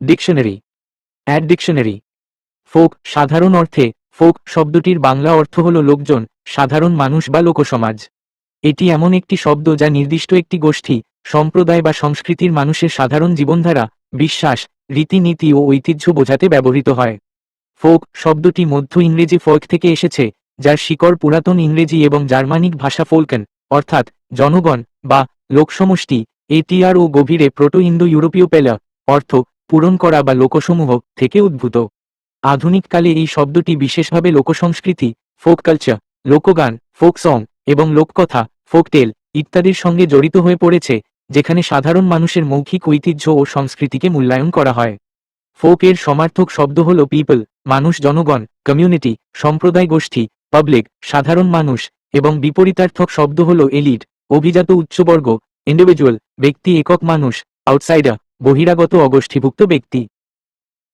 Dictionary add dictionary folk সাধারণ অর্থে folk শব্দটির বাংলা অর্থ হল লোকজন, সাধারণ মানুষ বা লোকসমাজ। এটি এমন একটি শব্দ যা নির্দিষ্ট একটি গোষ্ঠী, সম্প্রদায় বা সংস্কৃতির মানুষের সাধারণ জীবনধারা, বিশ্বাস, রীতিনীতি ও ঐতিহ্য বোঝাতে ব্যবহৃত হয়। ফোক শব্দটি মধ্য ইংরেজি ফোক থেকে এসেছে, যার শিকড় পুরাতন ইংরেজি এবং জার্মানিক ভাষা ফোলকেন, অর্থাৎ জনগণ বা লোকসমষ্টি এটিআর ও গভীরে প্রোটো ইন্দো ইউরোপীয় পেলা, অর্থ পূরণ করা বা লোকসমূহ থেকে উদ্ভূত। আধুনিককালে এই শব্দটি বিশেষভাবে লোকসংস্কৃতি, ফোক কালচার, লোকগান, ফোক সং এবং লোককথা ফোকটেল ইত্যাদির সঙ্গে জড়িত হয়ে পড়েছে, যেখানে সাধারণ মানুষের মৌখিক ঐতিহ্য ও সংস্কৃতিকে মূল্যায়ন করা হয়। ফোক এর সমার্থক শব্দ হল পিপল, মানুষ, জনগণ, কমিউনিটি, সম্প্রদায় গোষ্ঠী, পাবলিক, সাধারণ মানুষ এবং বিপরীতার্থক শব্দ হল এলিট, অভিজাত উচ্চবর্গ, ইন্ডিভিজুয়াল, ব্যক্তি, একক মানুষ, আউটসাইডার। বহিরাগত অগোষ্ঠীভুক্ত ব্যক্তি।